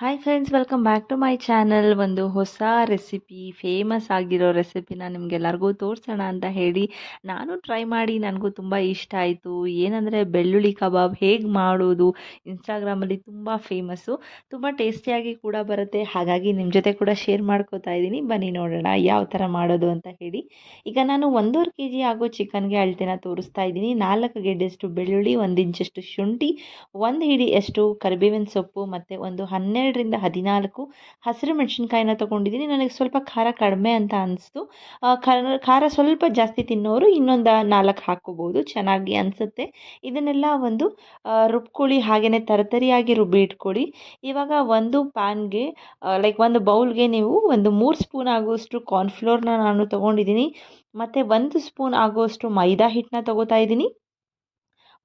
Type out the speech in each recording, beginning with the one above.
Hi friends welcome back to my channel ಒಂದು ಹೊಸ recipe famous ಆಗಿರೋ ರೆಸಿಪಿನ ನಿಮಗೆಲ್ಲರಿಗೂ ತೋರಿಸೋಣ ಅಂತ ಹೇಳಿ ನಾನು ಟ್ರೈ ಮಾಡಿ ನನಗೂ ತುಂಬ ಇಷ್ಟ ಆಯಿತು. ಏನಂದರೆ ಬೆಳ್ಳುಳ್ಳಿ ಕಬಾಬ್ ಹೇಗೆ ಮಾಡೋದು ಇನ್ಸ್ಟಾಗ್ರಾಮಲ್ಲಿ ತುಂಬ ಫೇಮಸ್ಸು ತುಂಬ ಟೇಸ್ಟಿಯಾಗಿ ಕೂಡ ಬರುತ್ತೆ. ಹಾಗಾಗಿ ನಿಮ್ಮ ಜೊತೆ ಕೂಡ ಶೇರ್ ಮಾಡ್ಕೋತಾ ಇದ್ದೀನಿ. ಬನ್ನಿ ನೋಡೋಣ ಯಾವ ಥರ ಮಾಡೋದು ಅಂತ ಹೇಳಿ. ಈಗ ನಾನು ಒಂದೂವರೆ ಕೆ ಜಿ ಆಗೋ ಚಿಕನ್ಗೆ ಅಳತೆನ ತೋರಿಸ್ತಾ ಇದ್ದೀನಿ. ನಾಲ್ಕು ಗೆಡ್ಡೆಷ್ಟು ಬೆಳ್ಳುಳ್ಳಿ, ಒಂದು ಇಂಚಷ್ಟು ಶುಂಠಿ, ಒಂದು ಹಿಡಿಯಷ್ಟು ಕರಿಬೇವಿನ ಸೊಪ್ಪು, ಮತ್ತು ಒಂದು ಹನ್ನೆರಡರಿಂದ ಹದಿನಾಲ್ಕು ಹಸಿರು ಮೆಣಸಿನ್ಕಾಯಿನ ತೊಗೊಂಡಿದ್ದೀನಿ. ನನಗೆ ಸ್ವಲ್ಪ ಖಾರ ಕಡಿಮೆ ಅಂತ ಅನಿಸ್ತು. ಖಾರ ಸ್ವಲ್ಪ ಜಾಸ್ತಿ ತಿನ್ನೋರು ಇನ್ನೊಂದು ನಾಲ್ಕು ಹಾಕ್ಕೋಬೋದು. ಚೆನ್ನಾಗಿ ಅನಿಸುತ್ತೆ. ಇದನ್ನೆಲ್ಲ ಒಂದು ರುಬ್ಕೊಳ್ಳಿ ಹಾಗೆಯೇ ತರತರಿಯಾಗಿ ರುಬ್ಬಿ ಇಟ್ಕೊಳ್ಳಿ. ಇವಾಗ ಒಂದು ಪ್ಯಾನ್ಗೆ ಲೈಕ್ ಒಂದು ಬೌಲ್ಗೆ ನೀವು ಒಂದು ಮೂರು ಸ್ಪೂನ್ ಆಗುವಷ್ಟು ಕಾರ್ನ್ಫ್ಲೋರ್ನ ನಾನು ತೊಗೊಂಡಿದ್ದೀನಿ. ಮತ್ತು ಒಂದು ಸ್ಪೂನ್ ಆಗುವಷ್ಟು ಮೈದಾ ಹಿಟ್ಟನ್ನ ತೊಗೋತಾ ಇದ್ದೀನಿ.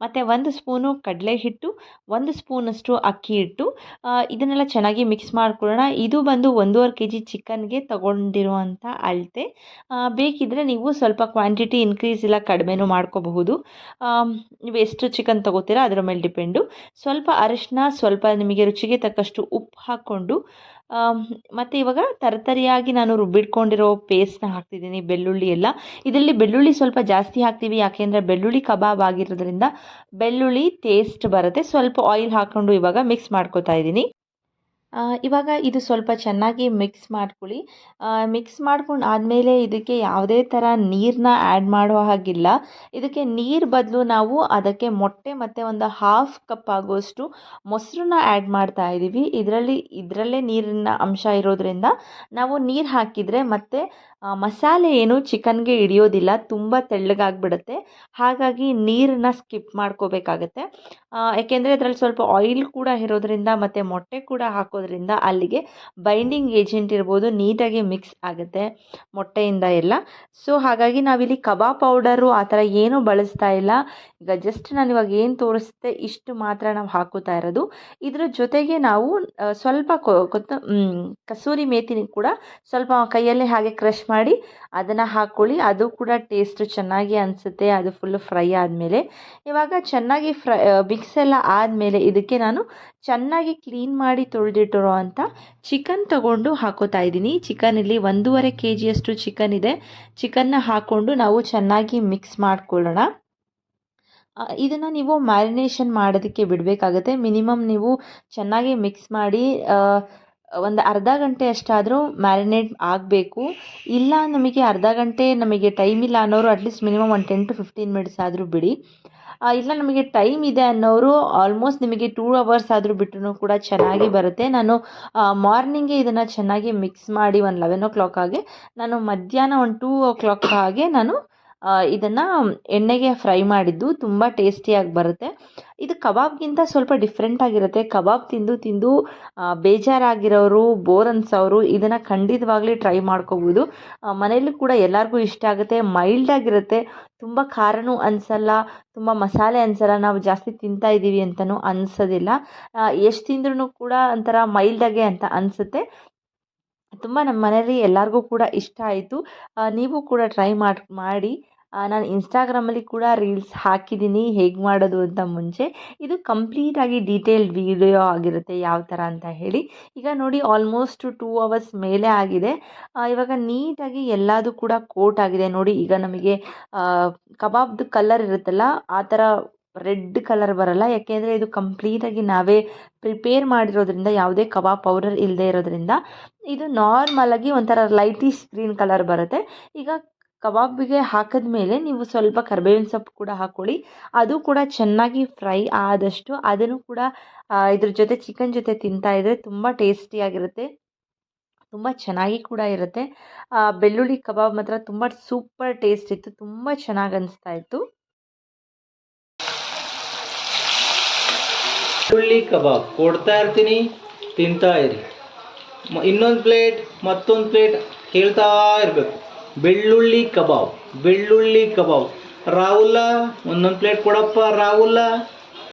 ಮತ್ತು ಒಂದು ಸ್ಪೂನು ಕಡಲೆ ಹಿಟ್ಟು, ಒಂದು ಸ್ಪೂನಷ್ಟು ಅಕ್ಕಿ ಹಿಟ್ಟು. ಇದನ್ನೆಲ್ಲ ಚೆನ್ನಾಗಿ ಮಿಕ್ಸ್ ಮಾಡ್ಕೊಳ್ಳೋಣ. ಇದು ಬಂದು ಒಂದೂವರೆ ಕೆ ಜಿ ಚಿಕನ್ಗೆ ತಗೊಂಡಿರುವಂಥ ಅಳತೆ. ಬೇಕಿದ್ದರೆ ನೀವು ಸ್ವಲ್ಪ ಕ್ವಾಂಟಿಟಿ ಇನ್ಕ್ರೀಸ್ ಇಲ್ಲ ಕಡಿಮೆನೂ ಮಾಡ್ಕೋಬಹುದು. ನೀವು ಎಷ್ಟು ಚಿಕನ್ ತಗೋತೀರಾ ಅದರ ಮೇಲೆ ಡಿಪೆಂಡು ಸ್ವಲ್ಪ ಅರಿಶಿನ ಸ್ವಲ್ಪ ನಿಮಗೆ ರುಚಿಗೆ ತಕ್ಕಷ್ಟು ಉಪ್ಪು ಹಾಕ್ಕೊಂಡು ಮತ್ತು ಇವಾಗ ತರತರಿಯಾಗಿ ನಾನು ರುಬ್ಬಿಟ್ಕೊಂಡಿರೋ ಪೇಸ್ಟ್ನ ಹಾಕ್ತಿದ್ದೀನಿ, ಬೆಳ್ಳುಳ್ಳಿ ಎಲ್ಲ. ಇದರಲ್ಲಿ ಬೆಳ್ಳುಳ್ಳಿ ಸ್ವಲ್ಪ ಜಾಸ್ತಿ ಹಾಕ್ತೀವಿ, ಯಾಕೆಂದರೆ ಬೆಳ್ಳುಳ್ಳಿ ಕಬಾಬ್ ಆಗಿರೋದ್ರಿಂದ ಬೆಳ್ಳುಳ್ಳಿ ಟೇಸ್ಟ್ ಬರುತ್ತೆ. ಸ್ವಲ್ಪ ಆಯಿಲ್ ಹಾಕ್ಕೊಂಡು ಇವಾಗ ಮಿಕ್ಸ್ ಮಾಡ್ಕೊತಾ ಇದ್ದೀನಿ. ಇವಾಗ ಇದು ಸ್ವಲ್ಪ ಚೆನ್ನಾಗಿ ಮಿಕ್ಸ್ ಮಾಡ್ಕೊಳ್ಳಿ. ಮಿಕ್ಸ್ ಮಾಡ್ಕೊಂಡು ಆದಮೇಲೆ ಇದಕ್ಕೆ ಯಾವುದೇ ಥರ ನೀರನ್ನ ಆ್ಯಡ್ ಮಾಡೋ ಹಾಗಿಲ್ಲ. ಇದಕ್ಕೆ ನೀರು ಬದಲು ನಾವು ಅದಕ್ಕೆ ಮೊಟ್ಟೆ ಮತ್ತು ಒಂದು ಹಾಫ್ ಕಪ್ ಆಗುವಷ್ಟು ಮೊಸರನ್ನ ಆ್ಯಡ್ ಮಾಡ್ತಾ ಇದ್ದೀವಿ ಇದರಲ್ಲಿ, ಇದರಲ್ಲೇ ನೀರಿನ ಅಂಶ ಇರೋದ್ರಿಂದ ನಾವು ನೀರು ಹಾಕಿದರೆ ಮತ್ತು ಮಸಾಲೆ ಏನು ಚಿಕನ್ಗೆ ಹಿಡಿಯೋದಿಲ್ಲ. ತುಂಬ ತೆಳ್ಳಗಾಗ್ಬಿಡುತ್ತೆ. ಹಾಗಾಗಿ ನೀರನ್ನ ಸ್ಕಿಪ್ ಮಾಡ್ಕೋಬೇಕಾಗತ್ತೆ. ಯಾಕೆಂದರೆ ಅದರಲ್ಲಿ ಸ್ವಲ್ಪ ಆಯಿಲ್ ಕೂಡ ಇರೋದ್ರಿಂದ ಮತ್ತು ಮೊಟ್ಟೆ ಕೂಡ ಹಾಕೋದ್ರಿಂದ ಅಲ್ಲಿಗೆ ಬೈಂಡಿಂಗ್ ಏಜೆಂಟ್ ಇರ್ಬೋದು, ನೀಟಾಗಿ ಮಿಕ್ಸ್ ಆಗುತ್ತೆ ಮೊಟ್ಟೆಯಿಂದ ಎಲ್ಲ. ಸೊ ಹಾಗಾಗಿ ನಾವಿಲ್ಲಿ ಕಬಾಬ್ ಪೌಡರು ಆ ಥರ ಏನೂ ಬಳಸ್ತಾ ಇಲ್ಲ. ಈಗ ಜಸ್ಟ್ ನಾನು ಇವಾಗ ಏನು ತೋರಿಸ್ತೆ ಇಷ್ಟು ಮಾತ್ರ ನಾವು ಹಾಕೋತಾ ಇರೋದು. ಇದರ ಜೊತೆಗೆ ನಾವು ಸ್ವಲ್ಪ ಕಸೂರಿ ಮೇಥಿನ ಕೂಡ ಸ್ವಲ್ಪ ಕೈಯಲ್ಲೇ ಹಾಗೆ ಕ್ರಷ್ ಮಾಡಿ ಅದನ್ನು ಹಾಕ್ಕೊಳ್ಳಿ ಅದು ಕೂಡ ಟೇಸ್ಟ್ ಚೆನ್ನಾಗಿ ಅನಿಸುತ್ತೆ. ಅದು ಫುಲ್ಲು ಫ್ರೈ ಆದಮೇಲೆ. ಇವಾಗ ಚೆನ್ನಾಗಿ ಫ್ರೈ ಮಿಕ್ಸ್ ಎಲ್ಲ ಆದಮೇಲೆ ಇದಕ್ಕೆ ನಾನು ಚೆನ್ನಾಗಿ ಕ್ಲೀನ್ ಮಾಡಿ ತೊಳೆದಿಟ್ಟಿರೋ ಅಂಥ ಚಿಕನ್ ತಗೊಂಡು ಹಾಕೋತಾ ಇದ್ದೀನಿ. ಚಿಕನಲ್ಲಿ ಒಂದೂವರೆ ಕೆ ಜಿಯಷ್ಟು ಚಿಕನ್ ಇದೆ. ಚಿಕನ್ನ ಹಾಕ್ಕೊಂಡು ನಾವು ಚೆನ್ನಾಗಿ ಮಿಕ್ಸ್ ಮಾಡ್ಕೊಳ್ಳೋಣ. ಇದನ್ನು ನೀವು ಮ್ಯಾರಿನೇಷನ್ ಮಾಡೋದಕ್ಕೆ ಬಿಡಬೇಕಾಗತ್ತೆ. ಮಿನಿಮಮ್ ನೀವು ಚೆನ್ನಾಗಿ ಮಿಕ್ಸ್ ಮಾಡಿ ಒಂದು ಅರ್ಧ ಗಂಟೆ ಅಷ್ಟಾದರೂ ಮ್ಯಾರಿನೇಟ್ ಆಗಬೇಕು. ಇಲ್ಲ ನಮಗೆ ಅರ್ಧ ಗಂಟೆ ನಮಗೆ ಟೈಮ್ ಇಲ್ಲ ಅನ್ನೋರು ಅಟ್ಲೀಸ್ಟ್ ಮಿನಿಮಮ್ ಒಂದು ಟೆನ್ ಟು ಫಿಫ್ಟೀನ್ ಮಿನಿಟ್ಸ್ ಆದರೂ ಬಿಡಿ. ಇಲ್ಲ, ನಮಗೆ ಟೈಮ್ ಇದೆ ಅನ್ನೋರು ಆಲ್ಮೋಸ್ಟ್ ನಿಮಗೆ ಟೂ ಅವರ್ಸ್ ಆದರೂ ಬಿಟ್ಟರು ಕೂಡ ಚೆನ್ನಾಗಿ ಬರುತ್ತೆ. ನಾನು ಮಾರ್ನಿಂಗೇ ಇದನ್ನು ಚೆನ್ನಾಗಿ ಮಿಕ್ಸ್ ಮಾಡಿ ಒಂದು ಲೆವೆನ್ ಓ ಕ್ಲಾಕ್ ಹಾಗೆ, ನಾನು ಮಧ್ಯಾಹ್ನ ಒಂದು ಟೂ ಓ ಕ್ಲಾಕ್ ಹಾಗೆ ನಾನು ಇದನ್ನು ಎಣ್ಣೆಗೆ ಫ್ರೈ ಮಾಡಿದ್ದು ತುಂಬ ಟೇಸ್ಟಿಯಾಗಿ ಬರುತ್ತೆ. ಇದು ಕಬಾಬ್ಗಿಂತ ಸ್ವಲ್ಪ ಡಿಫ್ರೆಂಟ್ ಆಗಿರುತ್ತೆ. ಕಬಾಬ್ ತಿಂದು ತಿಂದು ಬೇಜಾರಾಗಿರೋರು ಬೋರ್ ಅನ್ಸೋರು ಇದನ್ನು ಖಂಡಿತವಾಗ್ಲಿ ಟ್ರೈ ಮಾಡ್ಕೋಬೋದು. ಮನೆಯಲ್ಲೂ ಕೂಡ ಎಲ್ಲರಿಗೂ ಇಷ್ಟ ಆಗುತ್ತೆ. ಮೈಲ್ಡ್ ಆಗಿರುತ್ತೆ. ತುಂಬ ಖಾರನೂ ಅನ್ಸಲ್ಲ. ತುಂಬ ಮಸಾಲೆ ಅನ್ಸಲ್ಲ. ನಾವು ಜಾಸ್ತಿ ತಿಂತಾ ಇದ್ದೀವಿ ಅಂತಲೂ ಅನ್ಸೋದಿಲ್ಲ. ಎಷ್ಟು ತಿಂದ್ರೂ ಕೂಡ ಒಂಥರ ಮೈಲ್ಡಾಗೆ ಅಂತ ಅನಿಸುತ್ತೆ. ತುಂಬ ನಮ್ಮ ಮನೆಯಲ್ಲಿ ಎಲ್ಲರಿಗೂ ಕೂಡ ಇಷ್ಟ ಆಯಿತು. ನೀವು ಕೂಡ ಟ್ರೈ ಮಾಡಿ ಮಾಡಿ. ನಾನು ಇನ್ಸ್ಟಾಗ್ರಾಮಲ್ಲಿ ಕೂಡ ರೀಲ್ಸ್ ಹಾಕಿದ್ದೀನಿ. ಹೇಗೆ ಮಾಡೋದು ಅಂತ ಮುಂಚೆ. ಇದು ಕಂಪ್ಲೀಟಾಗಿ ಡೀಟೇಲ್ಡ್ ವಿಡಿಯೋ ಆಗಿರುತ್ತೆ ಯಾವ ಥರ ಅಂತ ಹೇಳಿ. ಈಗ ನೋಡಿ ಆಲ್ಮೋಸ್ಟ್ ಟೂ ಅವರ್ಸ್ ಮೇಲೆ ಆಗಿದೆ. ಇವಾಗ ನೀಟಾಗಿ ಎಲ್ಲದು ಕೂಡ ಕೋಟ್ ಆಗಿದೆ. ನೋಡಿ ಈಗ ನಮಗೆ ಕಬಾಬ್ದು ಕಲರ್ ಇರುತ್ತಲ್ಲ, ಆ ಥರ ರೆಡ್ ಕಲರ್ ಬರಲ್ಲ. ಯಾಕೆಂದರೆ ಇದು ಕಂಪ್ಲೀಟಾಗಿ ನಾವೇ ಪ್ರಿಪೇರ್ ಮಾಡಿರೋದ್ರಿಂದ, ಯಾವುದೇ ಕಬಾಬ್ ಪೌಡರ್ ಇಲ್ಲದೆ ಇರೋದ್ರಿಂದ, ಇದು ನಾರ್ಮಲಾಗಿ ಒಂಥರ ಲೈಟಿಶ್ ಗ್ರೀನ್ ಕಲರ್ ಬರುತ್ತೆ. ಈಗ ಕಬಾಬಿಗೆ ಹಾಕಿದ ಮೇಲೆ ನೀವು ಸ್ವಲ್ಪ ಕರಿಬೇವಿನ ಸೊಪ್ಪು ಕೂಡ ಹಾಕ್ಕೊಳ್ಳಿ ಅದು ಕೂಡ ಚೆನ್ನಾಗಿ ಫ್ರೈ ಆದಷ್ಟು ಅದನ್ನು ಕೂಡ ಇದ್ರ ಜೊತೆ ಚಿಕನ್ ಜೊತೆ ತಿಂತಾ ಇದ್ರೆ ತುಂಬ ಟೇಸ್ಟಿಯಾಗಿರುತ್ತೆ ತುಂಬ ಚೆನ್ನಾಗಿ ಕೂಡ ಇರುತ್ತೆ. ಬೆಳ್ಳುಳ್ಳಿ ಕಬಾಬ್ ಮಾತ್ರ ತುಂಬ ಸೂಪರ್ ಟೇಸ್ಟ್ ಇತ್ತು. ತುಂಬ ಚೆನ್ನಾಗಿ ಅನಿಸ್ತಾ ಇತ್ತು. ಬೆಳ್ಳುಳ್ಳಿ ಕಬಾಬ್ ಕೊಡ್ತಾ ಇರ್ತೀನಿ. ತಿಂತಾ ಇರಿ. ಇನ್ನೊಂದು ಪ್ಲೇಟ್, ಮತ್ತೊಂದು ಪ್ಲೇಟ್ ಹೇಳ್ತಾ ಇರಬೇಕು. ಬೆಳ್ಳುಳ್ಳಿ ಕಬಾಬ್ ಬೆಳ್ಳುಳ್ಳಿ ಕಬಾಬ್. ರಾಹುಲ ಒಂದೊಂದು ಪ್ಲೇಟ್ ಕೊಡಪ್ಪ ರಾಹುಲ.